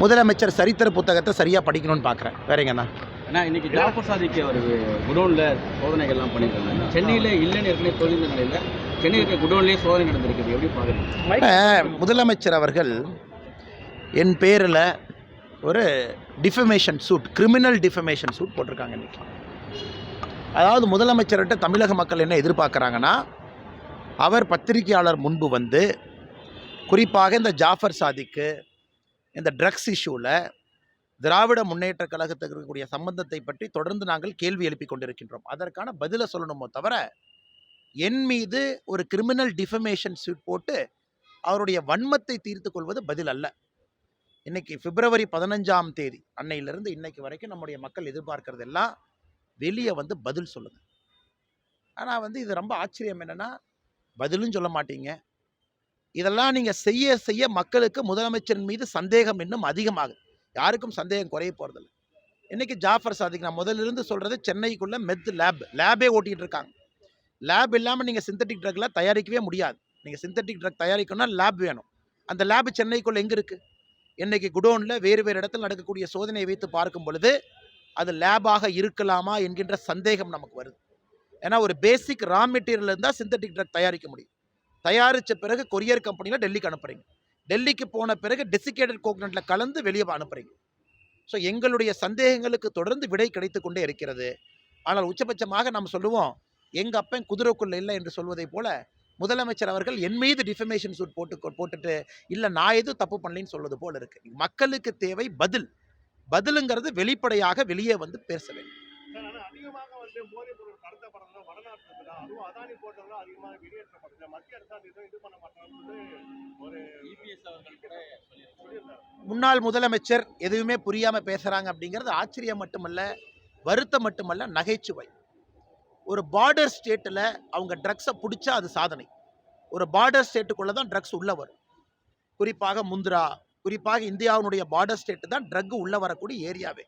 முதலமைச்சர் சரித்திர புத்தகத்தை சரியாக படிக்கணும்னு பார்க்குறேன் வேற எங்கண்ணா அண்ணா? இன்னைக்கு ஜாஃபர் சாதிக்கு அவர் குடோன்ல சோதனைகள்லாம் பண்ணியிருக்காங்க சென்னையில இல்லைன்னு ஏற்கனவே சொல்லியிருந்த நிலையில சென்னையில் இருக்க குடோன்லயே சோதனை நடந்திருக்குது. எப்படி பாக்குறீங்க? இப்ப முதலமைச்சர் அவர்கள் என் பேரில் ஒரு defamation suit criminal defamation suit போட்டிருக்காங்க இன்னைக்கு. அதாவது முதலமைச்சர்கிட்ட தமிழக மக்கள் என்ன எதிர்பார்க்குறாங்கன்னா அவர் பத்திரிகையாளர் முன்பு வந்து குறிப்பாக இந்த ஜாஃபர் சாதிக்கு இந்த ட்ரக்ஸ் இஷ்யூவில் திராவிட முன்னேற்ற கழகத்துக்கு இருக்கக்கூடிய சம்பந்தத்தை பற்றி தொடர்ந்து நாங்கள் கேள்வி எழுப்பி கொண்டிருக்கின்றோம். அதற்கான பதிலை சொல்லணுமோ தவிர என் மீது ஒரு கிரிமினல் டிஃபமேஷன் சூட் போட்டு அவருடைய வன்மத்தை தீர்த்து கொள்வது பதில் அல்ல. இன்னைக்கு பிப்ரவரி பதினஞ்சாம் தேதி அன்னையிலிருந்து இன்னைக்கு வரைக்கும் நம்முடைய மக்கள் எதிர்பார்க்கறதெல்லாம் வெளியே வந்து பதில் சொல்லுங்கள் ஆனால் வந்து இது ரொம்ப ஆச்சரியம் என்னன்னா பதிலும் சொல்ல மாட்டீங்க. இதெல்லாம் நீங்கள் செய்ய செய்ய மக்களுக்கு முதலமைச்சரின் மீது சந்தேகம் இன்னும் அதிகமாகுது. யாருக்கும் சந்தேகம் குறைய போகிறதில்ல இன்றைக்கி ஜாஃபர் சாதிக் நான் முதலிருந்து சொல்கிறது சென்னைக்குள்ளே மெத் லேப் லேபே ஓட்டிகிட்டு இருக்காங்க. லேப் இல்லாமல் நீங்கள் சிந்தட்டிக் ட்ரக்லாம் தயாரிக்கவே முடியாது. நீங்கள் சிந்தட்டிக் ட்ரக் தயாரிக்கணும்னா லேப் வேணும். அந்த லேப் சென்னைக்குள்ளே எங்கே இருக்குது இன்றைக்கி குடோனில் வேறு வேறு இடத்தில் நடக்கக்கூடிய சோதனையை வைத்து பார்க்கும் பொழுது அது லேபாக இருக்கலாமா என்கின்ற சந்தேகம் நமக்கு வருது. ஏன்னா ஒரு பேசிக் ரா மெட்டீரியல் இருந்தால் சிந்தட்டிக் ட்ரக் தயாரிக்க முடியும். தயாரித்த பிறகு கொரியர் கம்பெனியில் டெல்லிக்கு அனுப்புறீங்க. டெல்லிக்கு போன பிறகு டெசிகேட்டட் கோகனட்டில் கலந்து வெளியே அனுப்புகிறீங்க ஸோ எங்களுடைய சந்தேகங்களுக்கு தொடர்ந்து விடை கிடைத்து கொண்டே இருக்கிறது. ஆனால் உச்சபட்சமாக நாம் சொல்லுவோம் எங்கள் அப்பன் குதிரைக்குள்ளே இல்லை என்று சொல்வதை போல முதலமைச்சர் அவர்கள் என் மீது டிஃபமேஷன் சூட் போட்டு போட்டுட்டு இல்லை நான் எதுவும் தப்பு பண்ணலைன்னு சொல்வது போல இருக்குது மக்களுக்கு தேவை பதில். பதிலுங்கிறது வெளிப்படையாக வெளியே வந்து பேச வேண்டும். வந்து போதைப் பொருள் கடத்தப்படுறது வடநாட்டுல தான் அதுவும் அதானி போட்டோம்லாம் அதிகமாக வெளியேற்றப்படுது மத்திய அரசு அது எதுவும் இது பண்ண மாட்டாங்கன்னு ஒரு இபிஎஸ் அவர்கள் கூட சொல்லியிருந்தாரு. முன்னாள் முதலமைச்சர் எதுவுமே புரியாமல் பேசுகிறாங்க அப்படிங்கிறது ஆச்சரியம் மட்டுமல்ல வருத்தம் மட்டுமல்ல நகைச்சுவை. ஒரு பார்டர் ஸ்டேட்டில் அவங்க ட்ரக்ஸை பிடிச்சா அது சாதனை. ஒரு பார்டர் ஸ்டேட்டுக்குள்ளே தான் ட்ரக்ஸ் உள்ளே வரும். குறிப்பாக முந்திரா குறிப்பாக இந்தியாவினுடைய பார்டர் ஸ்டேட்டு தான் ட்ரக் உள்ளே வரக்கூடிய ஏரியாவே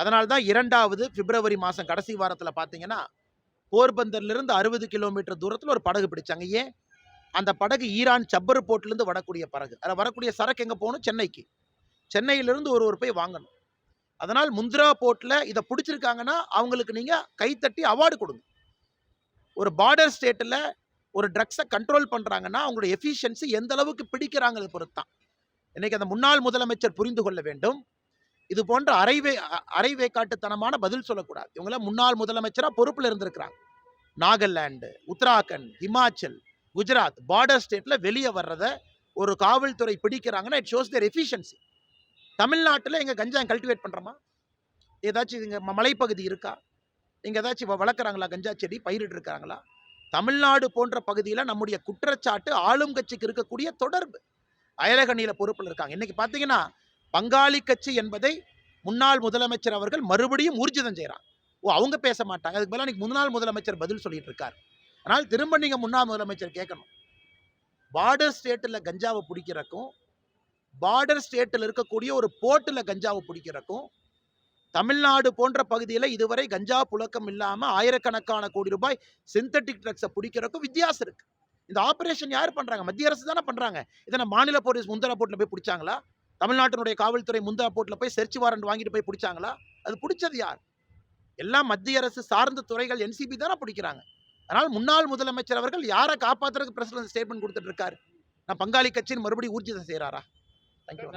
அதனால் தான் இரண்டாவது பிப்ரவரி மாதம் கடைசி வாரத்தில் பார்த்தீங்கன்னா போர்பந்தர்லேருந்து அறுபது கிலோமீட்டர் தூரத்தில் ஒரு படகு பிடிச்சாங்க. ஏன்? அந்த படகு ஈரான் சப்பர் போர்ட்லேருந்து வரக்கூடிய படகு. அதில் வரக்கூடிய சரக்கு எங்கே போகணும்? சென்னைக்கு. சென்னையிலேருந்து ஒரு ஒரு போய் வாங்கணும். அதனால் முந்திரா போர்ட்டில் இதை பிடிச்சிருக்காங்கன்னா அவங்களுக்கு நீங்கள் கைத்தட்டி அவார்டு கொடுங்க. ஒரு பார்டர் ஸ்டேட்டில் ஒரு ட்ரக்ஸை கண்ட்ரோல் பண்ணுறாங்கன்னா அவங்களோட எஃபிஷியன்சி எந்த அளவுக்கு பிடிக்கிறாங்கிறது பொறுத்து தான் அந்த முன்னாள் முதலமைச்சர் புரிந்து கொள்ள வேண்டும். இது போன்ற அரைவே அ- அரைவேக்காட்டுத்தனமான பதில் சொல்லக்கூடாது. இவங்கள முன்னாள் முதலமைச்சராக பொறுப்பில் இருந்திருக்கிறாங்க. நாகாலாண்டு உத்தராகண்ட் ஹிமாச்சல் குஜராத் பார்டர் ஸ்டேட்டில் வெளியே வர்றத ஒரு காவல்துறை பிடிக்கிறாங்கன்னா இட் ஷோஸ் தேர் எஃபிஷியன்சி தமிழ்நாட்டில் எங்கள் கஞ்சா கல்டிவேட் பண்ணுறோமா ஏதாச்சும் இங்கே மலைப்பகுதி இருக்கா? இங்கே ஏதாச்சும் வ- வளர்க்குறாங்களா கஞ்சா செடி? பயிரிட்டு இருக்கிறாங்களா தமிழ்நாடு போன்ற பகுதியில் நம்முடைய குற்றச்சாட்டு ஆளும் கட்சிக்கு இருக்கக்கூடிய தொடர்பு. அயலகணியில் பொறுப்பில் இருக்காங்க. இன்றைக்கி பார்த்தீங்கன்னா பங்காளி கட்சி என்பதை முன்னாள் முதலமைச்சர் அவர்கள் மறுபடியும் ஊர்ஜிதம் செய்கிறாங்க ஓ அவங்க பேச மாட்டாங்க. அதுக்கு பதிலாக இன்னைக்கு முன்னாள் முதலமைச்சர் பதில் சொல்லிட்டு இருக்கார். ஆனால் திரும்ப நீங்கள் முன்னாள் முதலமைச்சர் கேட்கணும். பார்டர் ஸ்டேட்டில் கஞ்சாவை பிடிக்கிறக்கும் பார்டர் ஸ்டேட்டில் இருக்கக்கூடிய ஒரு போர்ட்டில் கஞ்சாவை பிடிக்கிறக்கும் தமிழ்நாடு போன்ற பகுதியில் இதுவரை கஞ்சா புழக்கம் இல்லாமல் ஆயிரக்கணக்கான கோடி ரூபாய் சிந்தட்டிக் ட்ரக்ஸை பிடிக்கிறக்கும் வித்தியாசம் இருக்குது இந்த ஆப்ரேஷன் யார் பண்ணுறாங்க மத்திய அரசு தானே பண்ணுறாங்க இதனை மாநில போலீஸ் முந்தர போர்ட்டில் போய் பிடிச்சாங்களா? தமிழ்நாட்டினுடைய காவல்துறை முந்தா போட்டில் போய் செர்ச் வாரண்ட் வாங்கிட்டு போய் பிடிச்சாங்களா அது பிடிச்சது யார் எல்லாம் மத்திய அரசு சார்ந்த துறைகள் என்சிபி தானே பிடிக்கிறாங்க அதனால் முன்னாள் முதலமைச்சர் அவர்கள் யாரை காப்பாத்துறதுக்கு பிரசிடன்ட் ஸ்டேட்மெண்ட் கொடுத்துட்டு இருக்காரு நான் பங்காளி கட்சின்னு மறுபடியும் ஊர்ஜிதம் செய்கிறாரா தேங்க்யூ